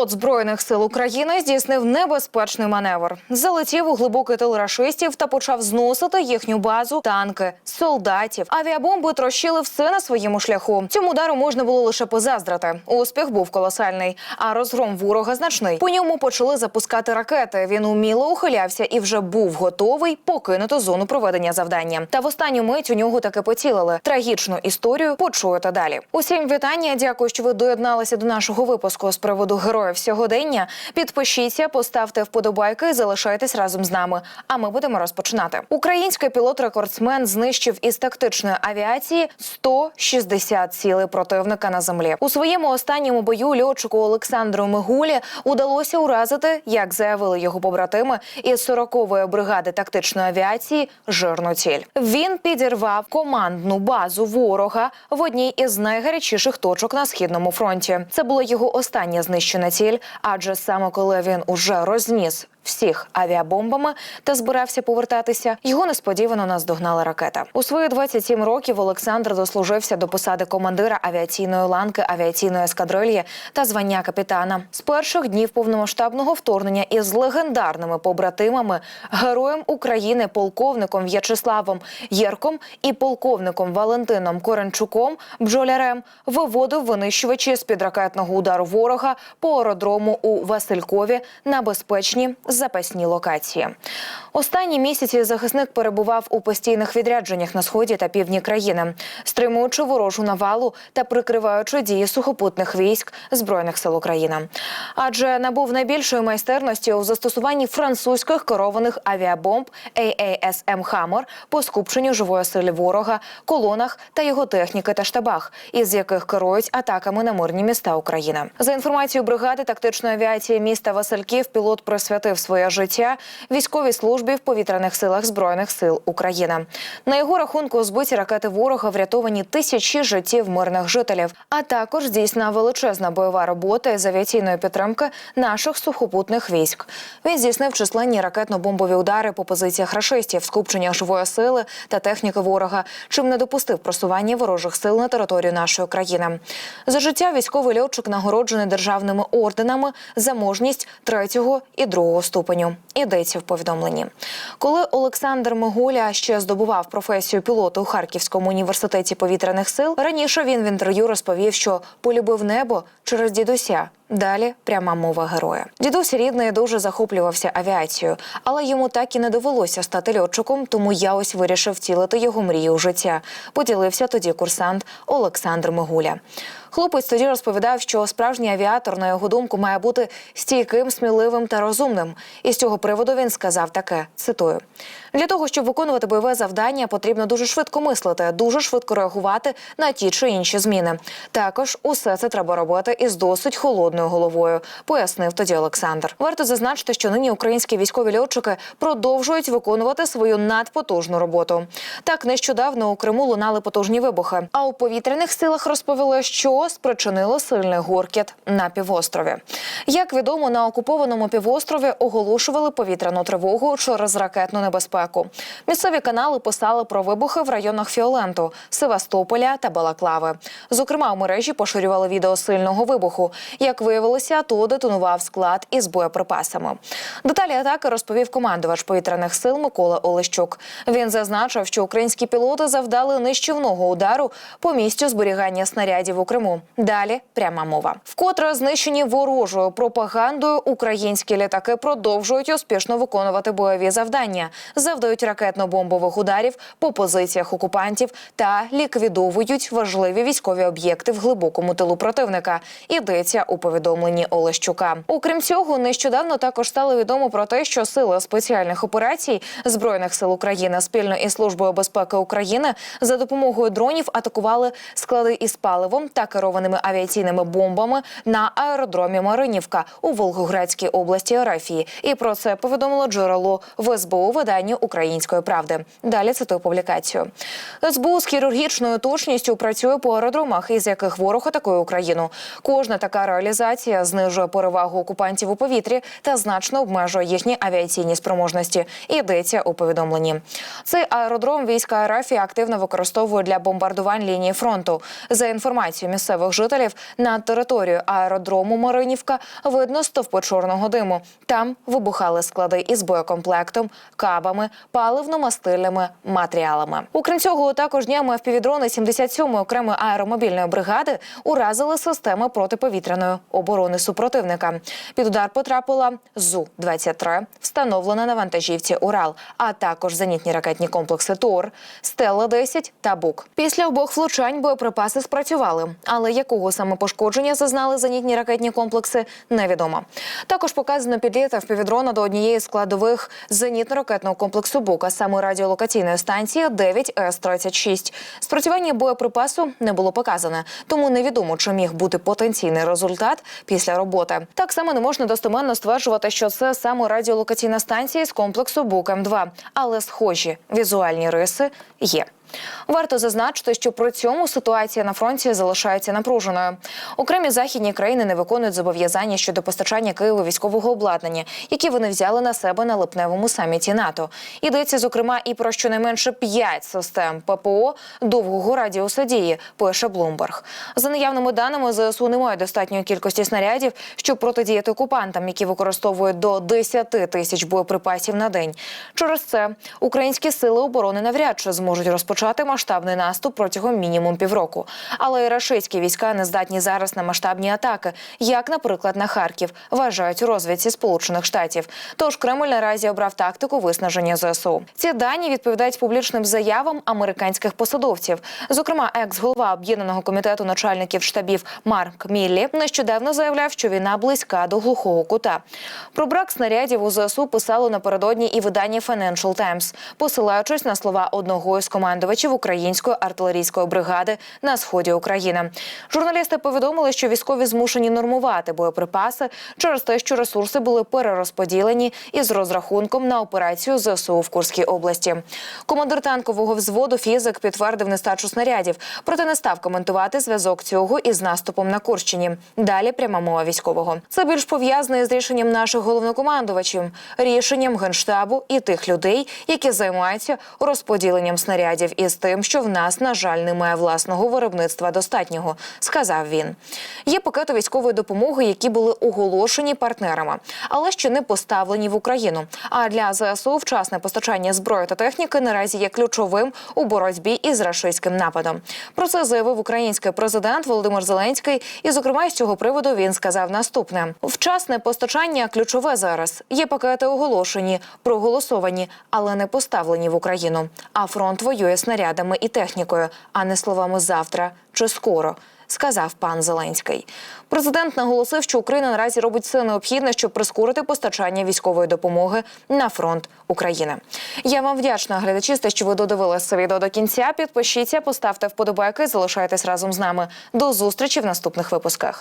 Пілот збройних сил України здійснив небезпечний маневр. Залетів у глибокий тил рашистів та почав зносити їхню базу, танки, солдатів. Авіабомби трощили все на своєму шляху. Цьому удару можна було лише позаздрити. Успіх був колосальний, а розгром ворога значний. По ньому почали запускати ракети. Він уміло ухилявся і вже був готовий покинути зону проведення завдання. Та в останню мить у нього таки поцілили. Трагічну історію почуєте далі. Усім вітання. Дякую, що ви доєдналися до нашого випуску з приводу героїв сьогодення. Підпишіться, поставте вподобайки, залишайтесь разом з нами. А ми будемо розпочинати. Український пілот-рекордсмен знищив із тактичної авіації 160 цілей противника на землі. У своєму останньому бою льотчику Олександру Мигулі удалося уразити, як заявили його побратими, із 40-ї бригади тактичної авіації жирну ціль. Він підірвав командну базу ворога в одній із найгарячіших точок на східному фронті. Це була його остання знищена ціль, адже саме коли він уже розніс всіх авіабомбами та збирався повертатися, його несподівано наздогнала ракета. У свої 27 років Олександр дослужився до посади командира авіаційної ланки авіаційної ескадрильї та звання капітана. З перших днів повномасштабного вторгнення із легендарними побратимами, героєм України, полковником В'ячеславом Єрком і полковником Валентином Коренчуком бджолярем виводив винищувачі з під ракетного удару ворога по аеродрому у Василькові на безпечні запасні локації. Останні місяці захисник перебував у постійних відрядженнях на сході та півдні країни, стримуючи ворожу навалу та прикриваючи дії сухопутних військ збройних сил України. Адже набув найбільшої майстерності у застосуванні французьких керованих авіабомб AASM «Хаммер» по скупченню живої сили ворога, колонах та його техніки та штабах, із яких керують атаками на мирні міста України. За інформацією бригади тактичної авіації міста Васильків, пілот присвятив своє життя військовій службі в повітряних силах збройних сил України. На його рахунку збиті ракети ворога врятовані тисячі життів мирних жителів, а також здійснена величезна бойова робота з авіаційної підтримки наших сухопутних військ. Він здійснив численні ракетно-бомбові удари по позиціях рашистів, скупченнях живої сили та техніки ворога, чим не допустив просування ворожих сил на територію нашої країни. За життя військовий льотчик нагороджений державними орденами за мужність третього і другого ступеню. Йдеться в повідомленні. Коли Олександр Мигуля ще здобував професію пілота у Харківському університеті повітряних сил, раніше він в інтерв'ю розповів, що полюбив небо через дідуся. Далі пряма мова героя. Дідусь рідний дуже захоплювався авіацією, але йому так і не довелося стати льотчиком, тому я ось вирішив втілити його мрію у життя. Поділився тоді курсант Олександр Мигуля. Хлопець тоді розповідав, що справжній авіатор, на його думку, має бути стійким, сміливим та розумним. І з цього приводу він сказав таке: цитую: для того, щоб виконувати бойове завдання, потрібно дуже швидко мислити, дуже швидко реагувати на ті чи інші зміни. Також усе це треба робити із досить холодною головою, пояснив тоді Олександр. Варто зазначити, що нині українські військові льотчики продовжують виконувати свою надпотужну роботу. Так нещодавно у Криму лунали потужні вибухи. А у повітряних силах розповіли, що спричинило сильний гуркіт на півострові. Як відомо, на окупованому півострові оголошували повітряну тривогу через ракетну небезпеку. Місцеві канали писали про вибухи в районах Фіоленту, Севастополя та Балаклави. Зокрема, у мережі поширювали відео сильного вибуху. Як виявилося, то детонував склад із боєприпасами. Деталі атаки розповів командувач повітряних сил Микола Олещук. Він зазначив, що українські пілоти завдали нищівного удару по місцю зберігання снарядів у Криму. Далі пряма мова. Вкотре знищені ворожою пропагандою українські літаки продовжують успішно виконувати бойові завдання, завдають ракетно-бомбових ударів по позиціях окупантів та ліквідовують важливі військові об'єкти в глибокому тилу противника. Йдеться у повідомленні Олещука. Окрім цього, нещодавно також стало відомо про те, що сили спеціальних операцій збройних сил України спільно із службою безпеки України за допомогою дронів атакували склади із паливом та керованими авіаційними бомбами на аеродромі Маринівка у Волгоградській області Арафії. І про це повідомило джерело в СБУ виданню Української правди. Далі цитую публікацію. СБУ з хірургічною точністю працює по аеродромах, із яких ворог атакує Україну. Кожна така реалізація знижує перевагу окупантів у повітрі та значно обмежує їхні авіаційні спроможності. Йдеться у повідомленні. Цей аеродром війська Арафії активно використовують для бомбардувань лінії фронту. За інформацією місцевих жителів, на територію аеродрому Маринівка видно стовпи чорного диму. Там вибухали склади із боєкомплектом, кабами, паливно-мастильними матеріалами. Окрім цього, також днями впівдрони 77-ї окремої аеромобільної бригади уразили системи протиповітряної оборони супротивника. Під удар потрапила зу 23 встановлена на вантажівці Урал, а також зенітні ракетні комплекси ТОР, Стелла 10 та Бук. Після обох влучань боєприпаси спрацювали, але якого саме пошкодження зазнали зенітні ракетні комплекси, невідомо. Також показано підліт впівдрона до однієї з складових зенітно-ракетного комплексу БУК, а саме радіолокаційної станції 9 с 36 Спрацювання боєприпасу не було показане, тому невідомо, чи міг бути потенційний результат після роботи. Так само не можна достеменно стверджувати, що це саме радіолокаційна станція з комплексу БУК М2, але схожі візуальні риси є. Варто зазначити, що при цьому ситуація на фронті залишається напруженою. Окремі західні країни не виконують зобов'язання щодо постачання Києву військового обладнання, які вони взяли на себе на липневому саміті НАТО. Йдеться зокрема і про щонайменше п'ять систем ППО довгого радіуса дії. Пише Блумберг. За наявними даними ЗСУ немає достатньої кількості снарядів, щоб протидіяти окупантам, які використовують до 10 тисяч боєприпасів на день. Через це українські сили оборони навряд чи зможуть розпочати масштабний наступ протягом мінімум півроку. Але і рашистські війська не здатні зараз на масштабні атаки, як, наприклад, на Харків, вважають у розвідці Сполучених Штатів. Тож Кремль наразі обрав тактику виснаження ЗСУ. Ці дані відповідають публічним заявам американських посадовців. Зокрема, екс-голова об'єднаного комітету начальників штабів Марк Міллі нещодавно заявляв, що війна близька до глухого кута. Про брак снарядів у ЗСУ писало напередодні і видання Financial Times, посилаючись на слова одного із командувачів української артилерійської бригади на сході України. Журналісти повідомили, що військові змушені нормувати боєприпаси через те, що ресурси були перерозподілені із розрахунком на операцію ЗСУ в Курській області. Командир танкового взводу фізик підтвердив нестачу снарядів, проте не став коментувати зв'язок цього із наступом на Курщині. Далі пряма мова військового. Це більш пов'язане з рішенням наших головнокомандувачів, рішенням генштабу і тих людей, які займаються розподіленням снарядів, і з тим, що в нас, на жаль, немає власного виробництва достатнього, сказав він. Є пакети військової допомоги, які були оголошені партнерами, але ще не поставлені в Україну. А для ЗСУ вчасне постачання зброї та техніки наразі є ключовим у боротьбі із рашистським нападом. Про це заявив український президент Володимир Зеленський. І, зокрема, з цього приводу він сказав наступне: вчасне постачання ключове зараз. Є пакети оголошені, проголосовані, але не поставлені в Україну. А фронт воює снарядами і технікою, а не словами завтра чи скоро. Сказав пан Зеленський. Президент наголосив, що Україна наразі робить все необхідне, щоб прискорити постачання військової допомоги на фронт України. Я вам вдячна, глядачі, за що ви додивилися це відео до кінця. Підпишіться, поставте вподобайки, залишайтесь разом з нами. До зустрічі в наступних випусках.